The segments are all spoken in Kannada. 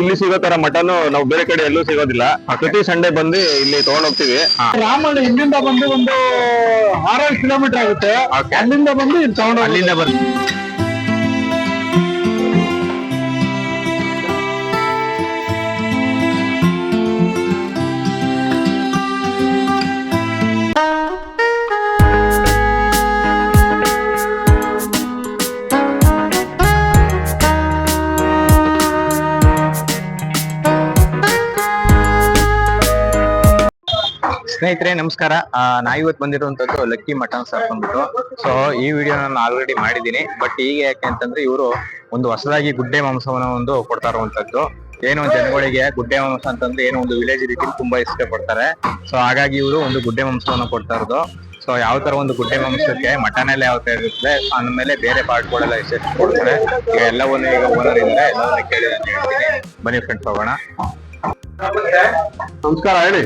ಇಲ್ಲಿ ಸಿಗೋ ತರ ಮಟನ್ ನಾವು ಬೇರೆ ಕಡೆ ಎಲ್ಲೂ ಸಿಗೋದಿಲ್ಲ. ಪ್ರತಿ ಸಂಡೆ ಬಂದು ಇಲ್ಲಿ ತಗೊಂಡ್ ಹೋಗ್ತೀವಿ ರಾಮಣ್ಣ ಇಲ್ಲಿಂದ ಬಂದು ಒಂದು ಆರೇಳು ಕಿಲೋಮೀಟರ್ ಆಗುತ್ತೆ. ಅಲ್ಲಿಂದ ಬಂದು ಇಲ್ಲಿ ತಗೊಂಡು ಅಲ್ಲಿಂದ ಬಂದು. ಸ್ನೇಹಿತರೆ, ನಮಸ್ಕಾರ. ನಾ ಇವತ್ತು ಬಂದಿರುವಂತದ್ದು ಲಕ್ಕಿ ಮಟನ್ ಸಾಪ್ ಅಂದ್ಬಿಟ್ಟು ಸೊ ಈ ವಿಡಿಯೋ ನಾನು ಆಲ್ರೆಡಿ ಮಾಡಿದ್ದೀನಿ. ಬಟ್ ಈಗ ಯಾಕೆ ಅಂತಂದ್ರೆ, ಇವರು ಒಂದು ಹೊಸದಾಗಿ ಗುಡ್ಡೆ ಮಾಂಸವನ್ನ ಒಂದು ಕೊಡ್ತಾ ಇರುವಂತದ್ದು ಏನು ಜನಗಳಿಗೆ ಗುಡ್ಡೆ ಮಾಂಸ ಅಂತಂದ್ರೆ ಏನು ಒಂದು ವಿಲೇಜ್ ರೀತಿ ತುಂಬಾ ಇಷ್ಟ ಪಡ್ತಾರೆ ಸೊ ಹಾಗಾಗಿ ಇವರು ಒಂದು ಗುಡ್ಡೆ ಮಾಂಸವನ್ನ ಕೊಡ್ತಾ ಇರೋದು. ಸೊ ಯಾವ ತರ ಒಂದು ಗುಡ್ಡೆ ಮಾಂಸಕ್ಕೆ ಮಟನ್ ಎಲ್ಲ ಯಾವ ತರ ಇರುತ್ತೆ ಅಂದ್ಮೇಲೆ ಬೇರೆ ಪಾರ್ಟ್ ಗಳೆಲ್ಲ ಎಷ್ಟು ಕೊಡ್ತಾರೆ. ಈಗ ಎಲ್ಲವನ್ನೂ ಈಗ ಓನರ್ ಇದ್ದಾರೆ ಎಲ್ಲವನ್ನ ಕೇಳಿ ಬನ್ನಿ ಫ್ರೆಂಡ್ಸ್ ಹೋಗೋಣ. ನಮಸ್ಕಾರ, ಹೇಳಿ.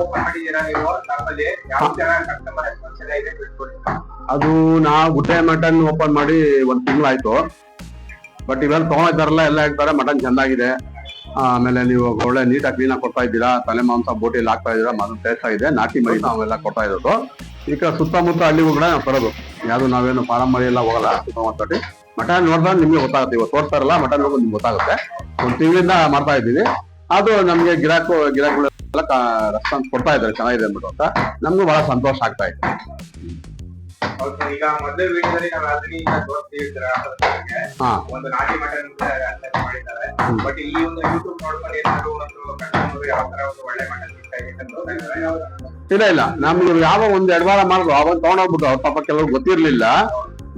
ಓಪನ್ ಮಾಡಿದೀರಾ ನೀವು? ಅದು ನಾ ಗುಡ್ಡೆ ಮಟನ್ ಓಪನ್ ಮಾಡಿ ಒಂದ್ ತಿಂಗಳಾಯ್ತು. ಬಟ್ ಇವೆಲ್ಲ ತಗೊಂಡಿದ್ದಾರಲ್ಲ ಎಲ್ಲ ಹೇಳ್ತಾರೆ ಮಟನ್ ಚೆನ್ನಾಗಿದೆ ಆಮೇಲೆ ನೀವು ಒಳ್ಳೆ ನೀಟಾಗಿ ಕ್ಲೀನ್ ಆಗಿ ಕೊಡ್ತಾ ಇದ್ದೀರಾ, ತಲೆ ಮಾಂಸ ಬೋಟಿಲಿ ಹಾಕ್ತಾ ಇದ್ದೀರಾ ಮಟನ್ ಟೇಸ್ಟ್ ಆಗಿದೆ, ನಾಟಿ ಮರಿ ನಾವೆಲ್ಲ ಕೊಡ್ತಾ ಇರೋದು. ಈಗ ಸುತ್ತಮುತ್ತ ಹಳ್ಳಿಗೂ ಕೂಡ ನಾವು ಬರೋದು ಯಾವುದು ನಾವೇನು ಫಾರಂ ಮರಿ ಎಲ್ಲ ಹೋಗಲ್ಲ ಸುತ್ತಮುತ್ತ ಮಟನ್ ನೋಡಿದ್ರೆ ನಿಮ್ಗೆ ಗೊತ್ತಾಗುತ್ತೆ, ಇವಾಗ ತೋರಿಸ್ತಾರಲ್ಲ ಮಟನ್ ನೋಡೋದು ನಿಮ್ಗೆ ಗೊತ್ತಾಗುತ್ತೆ. ಒಂದು ತಿಂಗಳಿಂದ ಮಾಡ್ತಾ ಇದ್ದೀವಿ. ಅದು ನಮ್ಗೆ ಗಿರಾಕು ಗಿರಾಕಗಳು ರೆಸ್ಪಾನ್ಸ್ ಕೊಡ್ತಾ ಇದ್ದಾರೆ ಚೆನ್ನಾಗಿದೆ ಅಂದ್ಬಿಟ್ಟು ಅಂತ. ನಮ್ಗೂ ಬಹಳ ಸಂತೋಷ ಆಗ್ತಾ ಇದೆ. ಈಗ ಮೊದಲ ವಿಡಿಯೋದಲ್ಲಿ ನಾವು ಒಂದು ನಾಟಿ ಮಟನ್ ಮಾಡಿದ್ದಾರೆ. ಬಟ್ ಇಲ್ಲಿ ಒಂದು ಯೂಟ್ಯೂಬ್ ನೋಡ್ಕೊಂಡು ಏನಾದ್ರು ಒಂದು ಕಸ್ಟಮರ್ ಯಾವ ತರ ಒಂದು ಒಳ್ಳೆ ಮಟನ್ ಇಲ್ಲ ಇಲ್ಲ. ನಮ್ಗೆ ಯಾವ ಒಂದ್ ಎಡವಾರ ವಾರ ಮಾಡಿದ್ರು ಅವಾಗ ತಗೊಂಡೋಗ್ಬಿಟ್ಟು ಅವ್ರ ಪಾಪ ಕೆಲವ್ರು ಗೊತ್ತಿರ್ಲಿಲ್ಲ.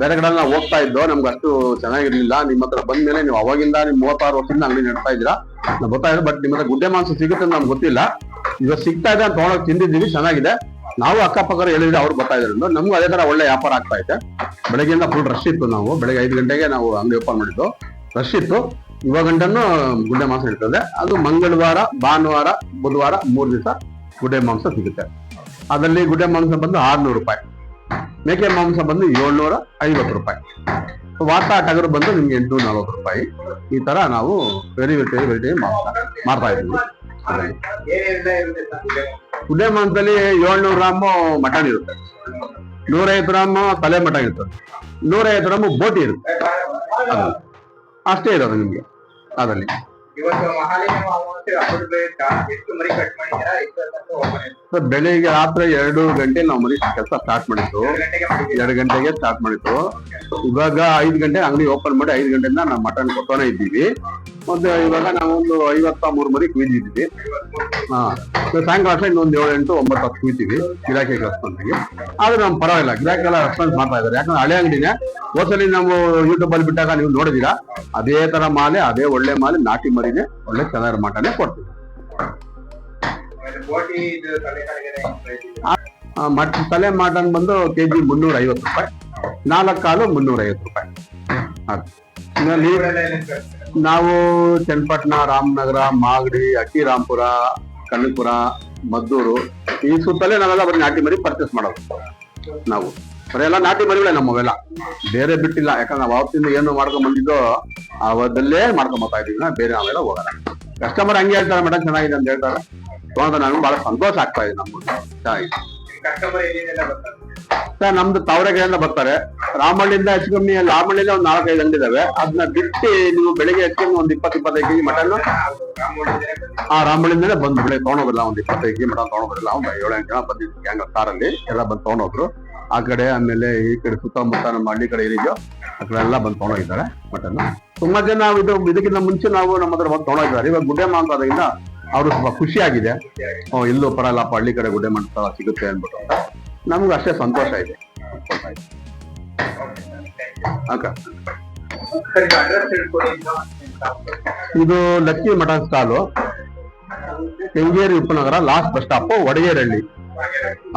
ಬೇರೆ ಕಡೆ ನಾವು ಹೋಗ್ತಾ ಇದ್ದೋ, ನಮ್ಗೆ ಅಷ್ಟು ಚೆನ್ನಾಗಿರ್ಲಿಲ್ಲ. ನಿಮ್ಮ ಹತ್ರ ಬಂದ್ಮೇಲೆ ನೀವು ಅವಾಗಿಂದ ನಿಮ್ ಮೂವತ್ತಾರು ವರ್ಷದಿಂದ ಅಂಗಡಿ ನಡೆಸ್ತಾ ಇದ್ದೀರಾ. ನಾವು ಗೊತ್ತಾ ಇದೆ ಬಟ್ ನಿಮ್ಮ ಹತ್ರ ಗುಡ್ಡೆ ಮಾಂಸ ಸಿಗುತ್ತೆ ನಮ್ಗೆ ಗೊತ್ತಿಲ್ಲ. ಇವಾಗ ಸಿಗ್ತಾ ಇದೆ ಅಂತ ತಗೊಂಡೋಗಿ ತಿಂದಿದ್ದೀವಿ, ಚೆನ್ನಾಗಿದೆ. ನಾವು ಅಕ್ಕಪಕ್ಕ ಹೇಳಿದ್ರೆ ಅವ್ರು ಬರ್ತಾ ಇದ್ರು ನಮ್ಗೂ ಅದೇ ತರ ಒಳ್ಳೆ ವ್ಯಾಪಾರ ಆಗ್ತಾ ಇದೆ. ಬೆಳಗ್ಗೆಯಿಂದ ಫುಲ್ ರಶ್ ಇತ್ತು ನಾವು. ಬೆಳಗ್ಗೆ ಐದು ಗಂಟೆಗೆ ನಾವು ಅಂಗಡಿ ಓಪನ್ ಮಾಡಿದ್ದು. ರಶ್ ಇತ್ತು. ಇವಾಗ ಗಂಟನ್ನು ಗುಡ್ಡೆ ಮಾಂಸ ಇರ್ತದೆ. ಅದು ಮಂಗಳವಾರ, ಭಾನುವಾರ, ಬುಧವಾರ ಮೂರು ದಿವಸ ಗುಡ್ಡೆ ಮಾಂಸ ಸಿಗುತ್ತೆ. ಅದರಲ್ಲಿ ಗುಡ್ಡೆ ಮಾಂಸ ಬಂದು ಆರ್ನೂರು ರೂಪಾಯಿ. ಮೇಕೆ ಮಾಂಸ ಬಂದು ಏಳ್ನೂರ ಐವತ್ತು ರೂಪಾಯಿ. ವಾತ ಟಗರು ಬಂದು ನಿಮ್ಗೆ ಎಂಟು ನಲ್ವತ್ತು ರೂಪಾಯಿ. ಈ ತರ ನಾವು ವೆರಿ ವೆರಿ ವೆರೈಟಿ ಮಾಂಸ ಮಾಡ್ತಾ ಇದ್ದೀವಿ. ಇರುತ್ತೆ? ಗುಡ್ಡೆ ಮಾಂಸದಲ್ಲಿ ಏಳ್ನೂರು ಗ್ರಾಮು ಮಟನ್ ಇರುತ್ತೆ. ನೂರೈವತ್ತು ಗ್ರಾಮು ತಲೆ ಮಟನ್ ಇರ್ತದೆ ನೂರೈವತ್ತು ಗ್ರಾಮು ಬೋಟಿ ಇರುತ್ತೆ. ಅದು ಅಷ್ಟೇ ಇರೋದು ನಿಮ್ಗೆ. ಅದರಲ್ಲಿ. ಇವತ್ತು ಮಹಾಲಿಂಗ ಅಮಾವಾಸ್ಯೆ ಹಬ್ಬದ ಪ್ರಯುಕ್ತ ಎಷ್ಟು ಮರಿ ಕಟ್ ಮಾಡಿದ್ದೀರಾ ಎಷ್ಟು ಅಂತ ಓಪನ್ ಇದೆ ಸೊ ಬೆಳಿಗ್ಗೆ ರಾತ್ರಿ ಎರಡು ಗಂಟೆ ನಾವು ಮರಿ ಕೆಲಸ ಸ್ಟಾರ್ಟ್ ಮಾಡಿತ್ತು ಎರಡು ಗಂಟೆಗೆ ಸ್ಟಾರ್ಟ್ ಮಾಡಿತ್ತು ಇವಾಗ ಐದು ಗಂಟೆ ಅಂಗಡಿ ಓಪನ್ ಮಾಡಿ ಐದು ಗಂಟೆಯಿಂದ ನಾವು ಮಟನ್ ಕೊಡ್ತಾನೆ ಇದ್ದೀವಿ. ಮತ್ತೆ ಇವಾಗ ನಾವೊಂದು ಐವತ್ತ ಮೂರು ಮರಿ ಕುಯ್ದಿದ್ದೀವಿ. ಹಾ ಸಾಯಂಕಾಲ ಅಷ್ಟೇ ಇನ್ನೊಂದು ಏಳು ಎಂಟು ಒಂಬತ್ತು ಹತ್ತು ಕುಯ್ತೀವಿ ಗಿರಾಕಿ ರೆಸ್ಪಾನ್ಸ್ಗೆ ಆದ್ರೆ ನಮ್ಗೆ ಪರವಾಗಿಲ್ಲ ಗಿರಾಕಿ ಎಲ್ಲ ರೆಸ್ಪಾನ್ಸ್ ಮಾಡ್ತಾ ಇದ್ದಾರೆ. ಯಾಕಂದ್ರೆ ಹಳೆ ಅಂಗಡಿನೇ ಹೋಸಲಿ ನಾವು ಯೂಟ್ಯೂಬಲ್ಲಿ ಬಿಟ್ಟಾಗ ನೀವು ನೋಡಿದೀರಾ ಅದೇ ತರ ಮಾಲೆ ಅದೇ ಒಳ್ಳೆ ಮಾಲೆ ನಾಟಿ ಮರಿನೇ ಒಳ್ಳೆ ಕಲರ್ ಮಟನೆ ಕೊಡ್ತೀವಿ. ಮಟ್ ತಲೆ ಮಟನ್ ಬಂದು ಕೆಜಿ ಮುನ್ನೂರ ಐವತ್ತು ರೂಪಾಯಿ. ನಾಲ್ಕು ಕಾಲು ಮುನ್ನೂರ ಐವತ್ತು ರೂಪಾಯಿ? ನಾವು ಚನ್ನಪಟ್ಟಣ ರಾಮನಗರ ಮಾಗಡಿ ಅಕ್ಕಿರಾಂಪುರ ಕಣ್ಣಪುರ ಮದ್ದೂರು ಈ ಸುತ್ತಲೇ ನಾವೆಲ್ಲ ಬರೀ ನಾಟಿ ಮರಿ ಪರ್ಚೇಸ್ ಮಾಡೋದು. ನಾವು. ಎಲ್ಲ ನಾಟಿ ಮರಿಗಳೇ ನಮ್ಮವೆಲ್ಲ ಬೇರೆ ಬಿಟ್ಟಿಲ್ಲ, ಯಾಕಂದ್ರೆ ನಾವು ಅವತ್ತಿಂದ ಏನು ಮಾಡ್ಕೊಂಡ್ ಬಂದಿದ್ದೋ ಅವತ್ತಲ್ಲೇ ಮಾಡ್ಕೊಂಡ್ ಬರ್ತಾ ಇದೀವಿ ಬೇರೆ ನಾವೆಲ್ಲ ಹೋಗಲ್ಲ. ಕಸ್ಟಮರ್ ಹಂಗೆ ಹೇಳ್ತಾರೆ ಮೇಡಮ್ ಚೆನ್ನಾಗಿದೆ ಅಂತ ಹೇಳ್ತಾರೆ. ತಗೊಂಡ್ರೆ ನಾನು ಬಹಳ ಸಂತೋಷ ಆಗ್ತಾ ಇದೆ ನಮ್ಗೆ. ಚೆನ್ನಾಗಿದೆ. ಸರ್, ನಮ್ದು ತಾವರೆಗೆರೆಯಿಂದ ಬರ್ತಾರೆ. ರಾಮಳ್ಳಿಯಿಂದ ಹೆಚ್ಚು ಕಮ್ಮಿ ರಾಮಳ್ಳಿಯಿಂದ ಒಂದು ನಾಲ್ಕೈದು ಅಂಗಡಿ ಇದಾವೆ ಅದನ್ನ ಬಿಟ್ಟು ನೀವು ಬೆಳಿಗ್ಗೆ ಹೆಚ್ಚು ಕಮ್ಮಿ ಒಂದು ಇಪ್ಪತ್ತು, ಇಪ್ಪತ್ತೈದು ಕೆಜಿ ಮಟನ್ ಆ ರಾಮಳ್ಳಿಯಿಂದಲೇ ಬಂದು ಬೆಳಿಗ್ಗೆ ಹೋಗಲ್ಲ ಒಂದು ಇಪ್ಪತ್ತೈದು ಕೆಜಿ ಮಟನ್ ತಗೊಂಡೋಗಿಲ್ಲ ಒಂದು ಏಳು ಎಂಟು ಜನ ಬಂದಿದ್ವಿ ಗ್ಯಾಂಗ್ ಕಾರಲ್ಲಿ. ಎಲ್ಲ ಬಂದು ತಗೊಂಡೋಗ್ರು ಆ ಕಡೆ ಆಮೇಲೆ ಈ ಕಡೆ ಸುತ್ತಮುತ್ತ ನಮ್ಮ ಹಳ್ಳಿ ಕಡೆ ಏನಿದೆಯೋ ಆ ಕಡೆ ಎಲ್ಲ ಬಂದು ತೊಗೊಂಡೋಗಿದ್ದಾರೆ ಮಟನ್ ತುಂಬಾ ಜನ ಇದು ಇದಕ್ಕಿಂತ ಮುಂಚೆ ನಾವು ನಮ್ಮ ಹತ್ರ ಬಂದು ತೊಗೊಂಡೋಗಿದ್ದಾರೆ. ಇವಾಗ ಗುಡ್ಡೆ ಮಾಡೋದ್ರಿಂದ ಅವರು ಸ್ವಲ್ಪ ಖುಷಿ ಓ, ಇಲ್ಲೂ ಪರಲ್ಲಪ್ಪ ಹಳ್ಳಿ ಕಡೆ ಗುಡ್ಡೆ ಮಾಡ್ತಾ ಸಿಗುತ್ತೆ ಅಂದ್ಬಿಟ್ಟು. ನಮ್ಗೆ ಅಷ್ಟೇ ಸಂತೋಷ ಇದೆ. ಇದು ಲಕ್ಷ್ಮಿ ಮಠ ಸ್ಟಾಲು. ಕೆಂಗೇರಿ ಉಪನಗರ ಲಾಸ್ಟ್ ಬಸ್ ಸ್ಟಾಪ್ ಒಡಗೇರಹಳ್ಳಿ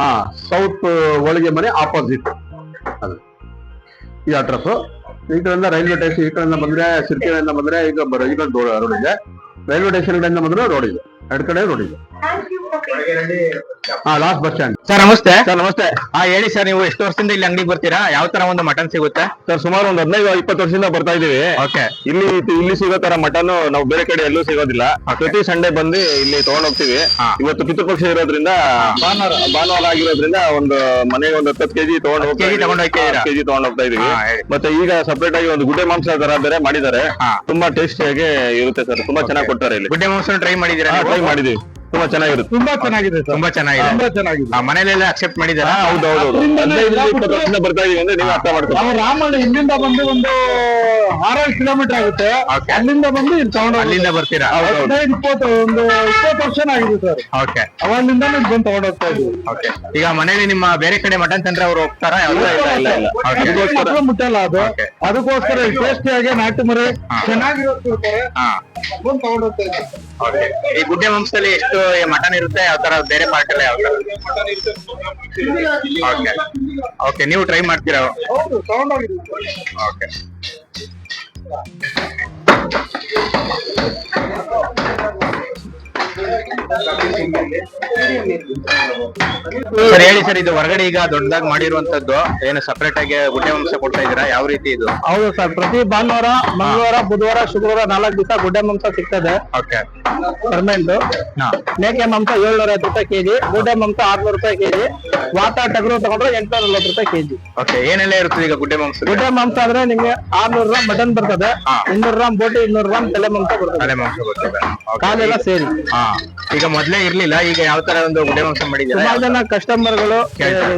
ಹಾ ಸೌತ್ ಹೋಳಿಗೆ ಮನೆ ಆಪೋಸಿಟ್ ಅದು. ಈ ಅಡ್ರೆಸ್ ಈ ಕಡೆಯಿಂದ ರೈಲ್ವೆ ಸ್ಟೇಷನ್ ಈ ಕಡೆಯಿಂದ ಬಂದ್ರೆ ಸಿರ್ಕೆರೆಯಿಂದ ಬಂದ್ರೆ ಈಗ ರೈಲ್ವೆ ರೋಡ್ ಇದೆ. ರೈಲ್ವೆ ಸ್ಟೇಷನ್ ಕಡೆಯಿಂದ ಬಂದ್ರೆ ರೋಡ್ ಇದೆ. ಎರಡ್ ಕಡೆ ರೋಡ್ ಇದೆ. ಲಾಸ್ಟ್ ಬಸ್ ಸ್ಟ್ಯಾಂಡ್ ಸರ್ ನಮಸ್ತೆ. ಸರ್ ನಮಸ್ತೆ. ಹಾ ಹೇಳಿ ಸರ್ ನೀವು ಎಷ್ಟು ವರ್ಷದಿಂದ ಇಲ್ಲಿ ಅಂಗಡಿಗೆ ಬರ್ತೀರಾ? ಯಾವ ತರ ಒಂದು ಮಟನ್ ಸಿಗುತ್ತೆ? ಸರ್ ಸುಮಾರು ಒಂದು ಹದಿನೈದು ಇಪ್ಪತ್ತು ವರ್ಷದಿಂದ ಬರ್ತಾ ಇದೀವಿ ಓಕೆ ಇಲ್ಲಿ ಇಲ್ಲಿ ಸಿಗೋ ತರ ಮಟನ್ ನಾವು ಬೇರೆ ಕಡೆ ಎಲ್ಲೂ ಸಿಗೋದಿಲ್ಲ. ಪ್ರತಿ ಸಂಡೇ ಬಂದು ಇಲ್ಲಿ ತಗೊಂಡ್ ಹೋಗ್ತೀವಿ. ಇವತ್ತು ಪಿತೃಪಕ್ಷ ಇರೋದ್ರಿಂದ ಭಾನುವಾರ ಭಾನುವಾರ ಆಗಿರೋದ್ರಿಂದ ಒಂದು ಮನೆಗೆ ಒಂದು ಹತ್ತು ಕೆಜಿ ತಗೊಂಡ್ ಹೋಗಿ ಕೆಜಿ ತಗೊಂಡ್ ಹೋಗ್ತಿದ್ದೀರಾ? ಕೆಜಿ ತಗೊಂಡ್ ಹೋಗ್ತಾ ಇದೀವಿ ಮತ್ತೆ ಈಗ ಸಪರೇಟ್ ಆಗಿ ಒಂದು ಗುಡ್ಡೆ ಮಾಂಸ ತರ ಬೇರೆ ಮಾಡಿದ್ದಾರೆ. ತುಂಬಾ ತುಂಬಾ ಟೇಸ್ಟಿಯಾಗಿ ಇರುತ್ತೆ ಸರ್ ತುಂಬಾ ಚೆನ್ನಾಗಿ ಕೊಡ್ತಾರೆ ಇಲ್ಲಿ. ಗುಡ್ಡೆ ಮಾಂಸ ಟ್ರೈ ಮಾಡಿದೀರಾ ಟ್ರೈ ಮಾಡಿದೀವಿ ತುಂಬಾ ಚೆನ್ನಾಗಿರುತ್ತೆ. ತುಂಬಾ ಚೆನ್ನಾಗಿದೆ ಸರ್. ತುಂಬಾ ಚೆನ್ನಾಗಿದೆ. ತುಂಬಾ ಚೆನ್ನಾಗಿದೆ. ಆ, ಮನೇಲೆಲ್ಲ ಅಕ್ಸೆಪ್ಟ್ ಮಾಡಿದಾರ? ಹೌದು ಹೌದು ಹದಿನೈದು ಇಪ್ಪತ್ತು ವರ್ಷದಿಂದ ಬರ್ತಾ ಇದೀವಿ ಅಂದ್ರೆ ನೀವು ಅರ್ಥ ಮಾಡ್ಕೊಳ್ಳಿ. ನಾವು ರಾಮಣ್ಣ ಇಲ್ಲಿಂದ ಬಂದು ಒಂದು ಆರೇಳು ಕಿಲೋಮೀಟರ್ ಆಗುತ್ತೆ. Okay. ಅಲ್ಲಿಂದ ಬಂದು ಇಲ್ಲಿ ತಗೊಂಡು ಅಲ್ಲಿಂದ ಬರ್ತೀರಾ? ಹದಿನೈದು ಇಪ್ಪತ್ತು ಒಂದು ಇಪ್ಪತ್ತು ವರ್ಷ ಆಗಿದೆ ಸರ್. ಓಕೆ ಅವಾಗಿಂದ ಬಂದು ತಗೊಂಡು ಹೋಗ್ತಾ ಇದ್ದೀವಿ. ಓಕೆ ಈಗ ಮನೇಲಿ ನಿಮ್ಮ ಬೇರೆ ಕಡೆ ಮಟನ್ ತಂದ್ರೆ ಅವ್ರು ಹೋಗ್ತಾರಾ? ಇಲ್ಲ, ಇಲ್ಲ, ಇಲ್ಲ. Okay. ಅದಕ್ಕೋಸ್ಕರ- ಮುಟ್ಟಲ್ಲ ಅದು. Okay. ಅದಕ್ಕೋಸ್ಕರ ಟೇಸ್ಟಿಯಾಗಿ ನಾಟಿ ಮರಿ ಹಾ. ಚೆನ್ನಾಗಿರುತ್ತೆ ಹಾ. ಬಂದು ತಗೊಂಡು ಹೋಗ್ತಾ ಇದ್ದೀವಿ. ಓಕೆ ಈ ಗುಡ್ಡೆ ಮಾಂಸದಲ್ಲಿ ಎಷ್ಟು ಮಟನ್ ಇರುತ್ತೆ ಯಾವ ತರ ಬೇರೆ ಪಾರ್ಟ್ ಎಲ್ಲ ಯಾವ ತರ ಓಕೆ ಓಕೆ ನೀವು ಟ್ರೈ ಮಾಡ್ತೀರಾ? ಓಕೆ ಸರ್ ಹೇಳಿ ಸರ್ ಇದು ಹೊರಗಡೆ ಈಗ ದೊಡ್ಡದಾಗಿ ಮಾಡಿರುವಂತದ್ದು ಏನು ಸಪರೇಟ್ ಆಗಿ ಗುಡ್ಡೆ ಮಾಂಸ ಕೊಡ್ತಾ ಇದೀರಾ ಯಾವ ರೀತಿ ಇದು? ಹೌದು ಸರ್ ಪ್ರತಿ ಭಾನುವಾರ ಮಂಗಳವಾರ ಬುಧವಾರ ಶುಕ್ರವಾರ ನಾಲ್ಕು ದಿವಸ ಗುಡ್ಡೆ ಮಾಂಸ ಸಿಗ್ತದೆ. ಓಕೆ. ಪರ್ಮನೆಂಟ್ ಹಾ. ಮೇಕೆ ಮಾಂಸ ಏಳ್ನೂರ ಐವತ್ತು ರೂಪಾಯಿ ಕೆಜಿ ಗುಡ್ಡೆ ಮಾಂಸ ಆರ್ನೂರು ರೂಪಾಯಿ ಕೆಜಿ ವಾತ ಟಗರು ತಗೊಂಡ್ರೆ ಎಂಟ್ನೂರ ನಲ್ವತ್ತು ರೂಪಾಯಿ ಕೆಜಿ. ಓಕೆ ಏನೆಲ್ಲ ಇರುತ್ತೆ ಈಗ ಗುಡ್ಡೆ ಮಾಂಸ ಗುಡ್ಡೆ ಮಾಂಸ ಅಂದ್ರೆ ನಿಮ್ಗೆ ಆರ್ನೂರು ಗ್ರಾಮ್ ಮಟನ್ ಬರ್ತದೆ. ಇನ್ನೂರು ಗ್ರಾಮ್ ಬೋಟಿ ಇನ್ನೂರು ಗ್ರಾಮ್ ತಲೆ ಮಾಂಸ ಬರ್ತದೆ. ತಲೆ ಮಾಂಸ Okay. ಕಾಲೆಲ್ಲ ಸೇರಿ. ಹಾ. ಈಗ ಮೊದ್ಲೇ ಇರ್ಲಿಲ್ಲ ಈಗ ಯಾವ ತರ ಒಂದು ಉಡೆ ಮಾಂಸ ಮಾಡಿದ್ದೀರಾ? ಸುಮಾರು ಜನ ಕಸ್ಟಮರ್ಗಳು ಕೇಳ್ತಾರೆ.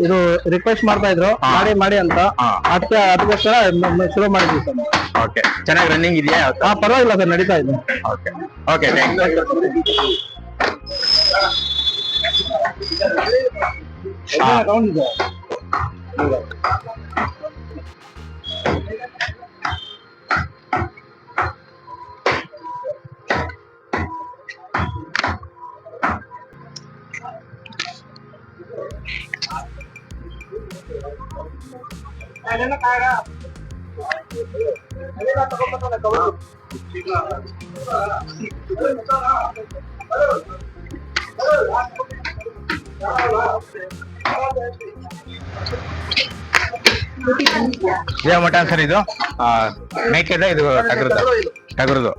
ಇದು ರಿಕ್ವೆಸ್ಟ್ ಮಾಡ್ತಾ ಇದ್ರು. ಮಾಡಿ ಮಾಡಿ ಅಂತ. ಹಾ. ಅದಕ್ಕೆ ಅದಕ್ಕೋಸ್ಕರ ಮ- ಶುರು ಮಾಡಿದ್ವಿ ಸರ್. ಓಕೆ. ಚೆನ್ನಾಗಿ ರನ್ನಿಂಗ್ ಇದೆಯಾ? ಯಾವ ಹಾ ಪರವಾಗಿಲ್ಲ ಸರ್ ನಡೀತಾ ಇದೆ. ಓಕೆ. ಓಕೆ ಥ್ಯಾಂಕ್ ಯು ಹಾ. ಯಾವ ಮಟನ್ ಸರ್ ಇದು. ಮೇಕೆದ ಇದು ಟಗರದ. ಟಗರದು.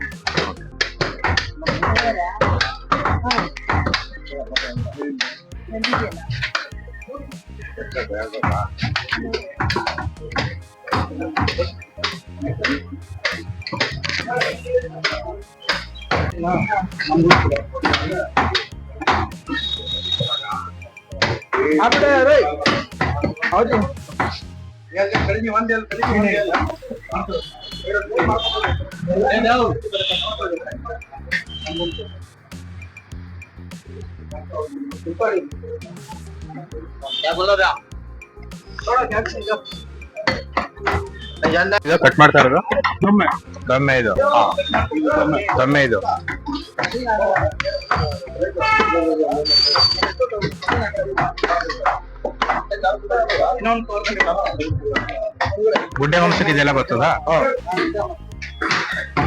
ಹೌದು ಕಡಿಮೆ ಒಂದೆಲ್ಲ ಕಡಿಮೆ ಒಂದೆಲ್ಲ ಇದು ಕಟ್ ಮಾಡ್ತಾ ಇರೋದು? ದೊಮ್ಮೆ ಇದು. ಹಾ. ದೊಮ್ಮೆ ಇದು. ಗುಡ್ಡೆ ಮಾಂಸಕ್ಕೆ ಇದೆಲ್ಲ ಬರ್ತದಾ?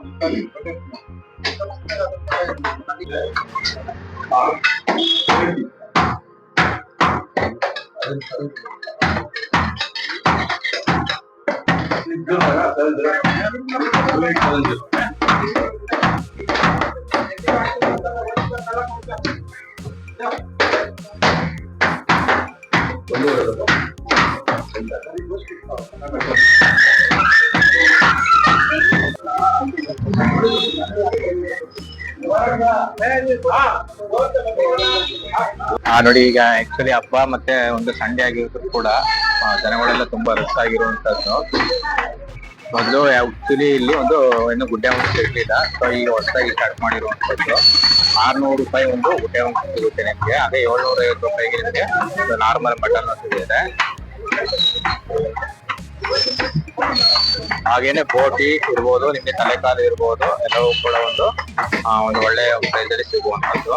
ಆ ನೋಡಿ, ಈಗ ಆಕ್ಚುಲಿ ಹಬ್ಬ ಮತ್ತೆ ಒಂದು ಸಂಡೆ ಆಗಿರೋದು ಕೂಡ ಜನಗಳೆಲ್ಲ ತುಂಬಾ ರಶ್ ಆಗಿರುವಂತದ್ದು. ಮೊದಲು ಆಕ್ಚುಲಿ ಇಲ್ಲಿ ಒಂದು ಏನು ಗುಡ್ಡೆ ಮಾಂಸ ಇರ್ಲಿಲ್ಲ. ಸೊ ಈಗ ಹೊಸದಾಗಿ ಸ್ಟಾರ್ಟ್ ಮಾಡಿರುವಂತದ್ದು. ಆರ್ನೂರು ರೂಪಾಯಿ ಒಂದು ಗುಡ್ಡೆ ಮಾಂಸ ಸಿಗುತ್ತೆ ನಿಮ್ಗೆ. ಅದೇ ಏಳ್ನೂರ ಐವತ್ತು ರೂಪಾಯಿಗೆ ನಿಮಗೆ ನಾರ್ಮಲ್ ಬಟನ್ ಸಿಗುತ್ತೆ. ಹಾಗೇನೆ ಬೋಟಿ ಇರ್ಬೋದು ನಿಮ್ಗೆ ತಲೆಕಾಲು ಇರ್ಬೋದು ಎಲ್ಲವೂ ಕೂಡ ಒಂದು ಒಂದು ಒಳ್ಳೆ ಪ್ರೈಸ್ ಅಲ್ಲಿ ಸಿಗುವಂತದ್ದು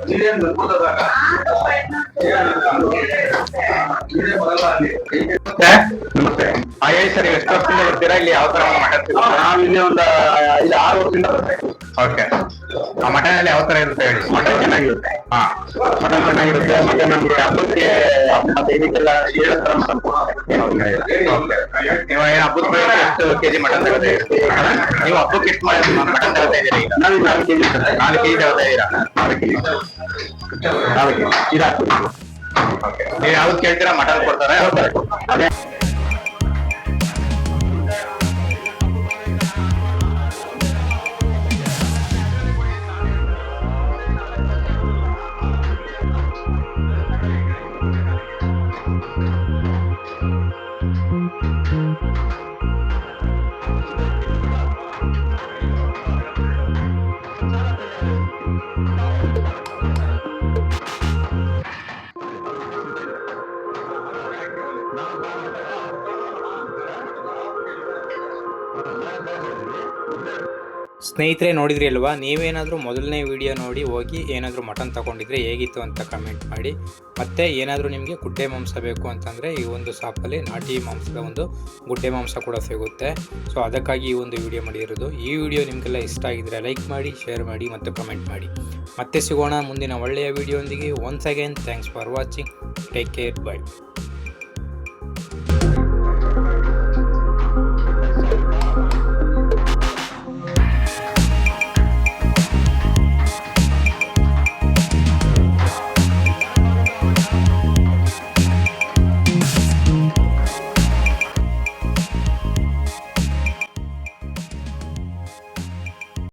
ಇಲ್ಲ ನಮಸ್ತೆ. ಹಾಗೆ ಸರ್ ನೀವು ಎಷ್ಟು ವರ್ಷದಿಂದ ಬರ್ತೀರಾ? ಇಲ್ಲಿ ಯಾವ ತರ ಮಾಡ್ತೀರಾ? ನಾವು ಇಲ್ಲಿ ಒಂದು ಇಲ್ಲಿ ಆರು ವರ್ಷದಿಂದ ಬರ್ಬೇಕು ಓಕೆ ಆ ಮಟನ್ ಅಲ್ಲಿ ಯಾವ ತರ ಇರುತ್ತೆ ಹೇಳಿ? ಮಟನ್ ಚೆನ್ನಾಗಿರುತ್ತೆ. ಹಾ. ಮಟನ್ ಚೆನ್ನಾಗಿರುತ್ತೆ. ಮತ್ತೆ ನಮ್ಗೆ ಹಬ್ಬಕ್ಕೆ ಇದಕ್ಕೆಲ್ಲ ಏಳು ತರ ಮಟನ್ ನೀವು ಏನು ಹಬ್ಬಕ್ಕೆ ಎಷ್ಟು ಕೆಜಿ ಮಟನ್ ತಗೋತಾ ನೀವು ಹಬ್ಬಕ್ಕೆ ಎಷ್ಟು ಮಟನ್ ತಗೋತಾ ಇದ್ದೀರಿ ಈಗ? ನಾವು ನಾಲ್ಕು ಕೆಜಿ ನಾಲ್ಕು ಕೆಜಿ ತಗೋತಾ ಇದ್ದೀರಾ? ನಾಲ್ಕು ಕೆಜಿ. ನಾಲ್ಕು ಕೆಜಿ. ಇದು ಹಾಕ್ಬಿಡಿ. ನೀವು ಯಾವ್ದು ಕೇಳ್ತೀರಾ? ಮಟನ್ ಕೊಡ್ತಾರೆ? ಅದೇ ಸ್ನೇಹಿತರೆ ನೋಡಿದ್ರಿ ಅಲ್ವಾ? ನೀವೇನಾದರೂ ಮೊದಲನೇ ವಿಡಿಯೋ ನೋಡಿ ಹೋಗಿ ಏನಾದರೂ ಮಟನ್ ತಗೊಂಡಿದ್ರೆ ಹೇಗಿತ್ತು ಅಂತ ಕಮೆಂಟ್ ಮಾಡಿ. ಮತ್ತು ಏನಾದರೂ ನಿಮಗೆ ಗುಡ್ಡೆ ಮಾಂಸ ಬೇಕು ಅಂತಂದರೆ ಈ ಒಂದು ಶಾಪಲ್ಲಿ ನಾಟಿ ಮಾಂಸದ ಒಂದು ಗುಡ್ಡೆ ಮಾಂಸ ಕೂಡ ಸಿಗುತ್ತೆ. ಸೊ ಅದಕ್ಕಾಗಿ ಈ ಒಂದು ವಿಡಿಯೋ ಮಾಡಿರೋದು ಈ ವಿಡಿಯೋ ನಿಮಗೆಲ್ಲ ಇಷ್ಟ ಆಗಿದ್ರೆ ಲೈಕ್ ಮಾಡಿ ಶೇರ್ ಮಾಡಿ ಮತ್ತು ಕಮೆಂಟ್ ಮಾಡಿ. ಮತ್ತೆ ಸಿಗೋಣ ಮುಂದಿನ ಒಳ್ಳೆಯ ವಿಡಿಯೋಂದಿಗೆ once again thanks for watching take care bye